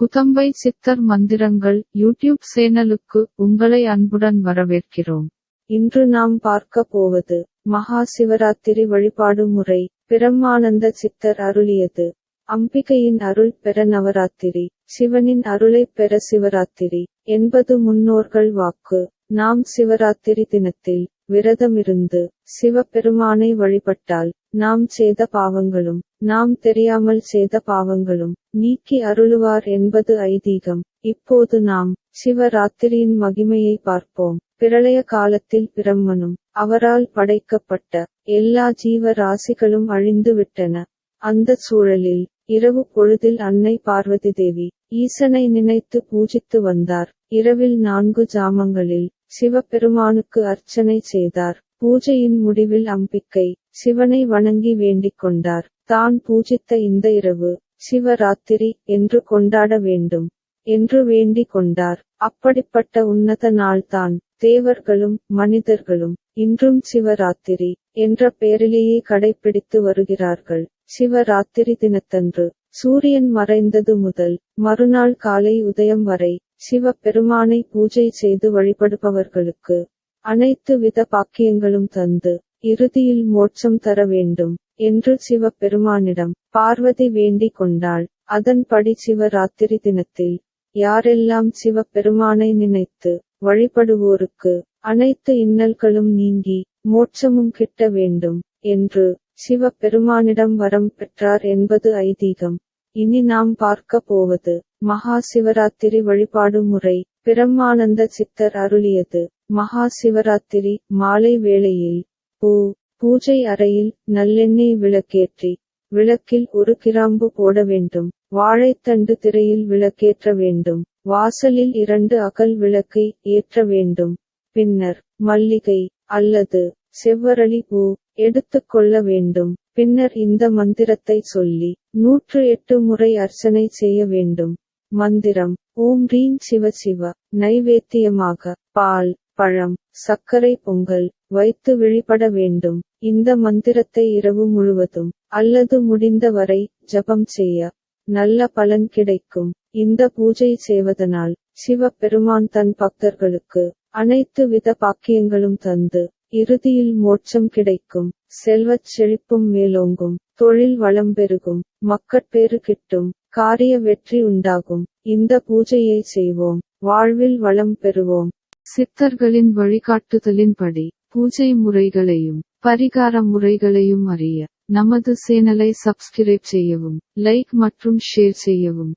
குதம்பை சித்தர் மந்திரங்கள் யூடியூப் சேனலுக்கு உங்களை அன்புடன் வரவேற்கிறோம். இன்று நாம் பார்க்க போவது மகா சிவராத்திரி வழிபாடு முறை பிரம்மானந்த சித்தர் அருளியது. அம்பிகையின் அருள் பெற நவராத்திரி சிவனின் அருளைப் பெற சிவராத்திரி என்பது முன்னோர்கள் வாக்கு. நாம் சிவராத்திரி தினத்தில் விரதமிருந்து சிவபெருமானை வழிபட்டால் நாம் செய்த பாவங்களும் நாம் தெரியாமல் செய்த பாவங்களும் நீக்கி அருளுவார் என்பது ஐதீகம். இப்போது நாம் சிவராத்திரியின் மகிமையை பார்ப்போம். பிரளய காலத்தில் பிரம்மனும் அவரால் படைக்கப்பட்ட எல்லா ஜீவ ராசிகளும் அழிந்து விட்டன அந்த சூழலில் இரவு பொழுதில் அன்னை பார்வதி தேவி ஈசனை நினைத்து பூஜித்து வந்தார். இரவில் நான்கு ஜாமங்களில் சிவபெருமானுக்கு அர்ச்சனை செய்தார். பூஜையின் முடிவில் அம்பிக்கை சிவனை வணங்கி வேண்டிக் கொண்டார். தான் பூஜித்த இந்த இரவு சிவராத்திரி என்று கொண்டாட வேண்டும் என்று வேண்டிக் கொண்டார். அப்படிப்பட்ட உன்னத நாள்தான் தேவர்களும் மனிதர்களும் இன்றும் சிவராத்திரி என்ற பெயரிலேயே கடைபிடித்து வருகிறார்கள். சிவராத்திரி தினத்தன்று சூரியன் மறைந்தது முதல் மறுநாள் காலை உதயம் வரை சிவ பெருமானை பூஜை செய்து வழிபடுபவர்களுக்கு அனைத்து வித பாக்கியங்களும் தந்து இறுதியில் மோட்சம் தர வேண்டும் என்று சிவ பெருமானிடம் பார்வதி வேண்டிக் கொண்டாள். அதன்படி சிவராத்திரி தினத்தில் யாரெல்லாம் சிவபெருமானை நினைத்து வழிபடுவோருக்கு அனைத்து இன்னல்களும் நீங்கி மோட்சமும் கிட்ட வேண்டும் என்று சிவபெருமானிடம் வரம் பெற்றார் என்பது ஐதீகம். இனி நாம் பார்க்க போவது மகா சிவராத்திரி வழிபாடு முறை பிரம்மானந்த சித்தர் அருளியது. மகா சிவராத்திரி மாலை வேளையில் பூ பூஜை அறையில் நல்லெண்ணெய் விளக்கேற்றி விளக்கில் ஒரு கிராம்பு போட வேண்டும். வாழைத்தண்டு திரையில் விளக்கேற்ற வேண்டும். வாசலில் இரண்டு அகல் விளக்கை ஏற்ற வேண்டும். பின்னர் மல்லிகை அல்லது செவ்வரளி பூ எடுத்துக்கொள்ள வேண்டும். பின்னர் இந்த மந்திரத்தை சொல்லி நூற்று எட்டு முறை அர்ச்சனை செய்ய வேண்டும். மந்திரம். ஓம் ரீம் சிவ சிவ. நைவேத்தியமாக. பால் பழம் சர்க்கரை பொங்கல் வைத்து வெளிப்பட வேண்டும். இந்த மந்திரத்தை இரவு முழுவதும் அல்லது முடிந்த வரை ஜபம் செய்ய நல்ல பலன் கிடைக்கும். இந்த பூஜை செய்வதனால் சிவ பெருமான் தன் பக்தர்களுக்கு அனைத்து வித பாக்கியங்களும் தந்து இறுதியில் மோட்சம் கிடைக்கும். செல்வச் செழிப்பும் மேலோங்கும். தொழில் வளம் பெருகும். மக்கட்பேறு கிட்டும். காரிய வெற்றி உண்டாகும். இந்த பூஜையை செய்வோம். வாழ்வில் வளம் பெறுவோம். சித்தர்களின் வழிகாட்டுதலின்படி பூஜை முறைகளையும் பரிகார முறைகளையும் அறிய நமது சேனலை சப்ஸ்கிரைப் செய்யவும் லைக் மற்றும் ஷேர் செய்யவும்.